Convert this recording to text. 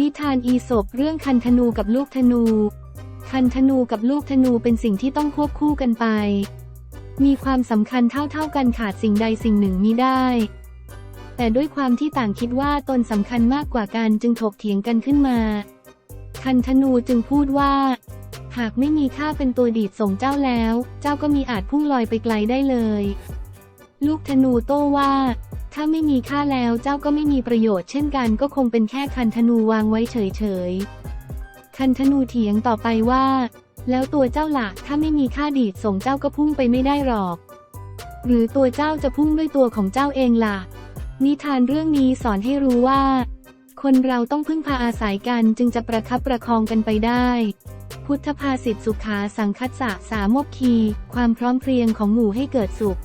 นิทานอีสบเรื่องคันธนูกับลูกธนู คันธนูกับลูกธนูเป็นสิ่งที่ต้องควบคู่กันไป มีความสำคัญเท่าๆกันขาดสิ่งใดสิ่งหนึ่งมิได้ แต่ด้วยความที่ต่างคิดว่าตนสำคัญมากกว่ากันจึงถกเถียงกันขึ้นมา คันธนูจึงพูดว่า หากไม่มีข้าเป็นตัวดีดส่งเจ้าแล้ว เจ้าก็มีอาจพุ่งลอยไปไกลได้เลย ลูกธนูโต้ว่า ถ้าไม่มีค่าแล้วเจ้าก็ไม่มีประโยชน์เช่นกันก็คงเป็นแค่คันธนูวางไว้เฉยๆ คันธนูเถียงต่อไปว่า แล้วตัวเจ้าหลักถ้าไม่มีค่าดีดส่งเจ้าก็พุ่งไปไม่ได้หรอก หรือตัวเจ้าจะพุ่งด้วยตัวของเจ้าเองล่ะ นิทานเรื่องนี้สอนให้รู้ว่า คนเราต้องพึ่งพาอาศัยกันจึงจะประคับประคองกันไปได้ พุทธภาษิตสุขาสังคัสสะสามกคี ความพร้อมเพรียงของหมู่ให้เกิดสุข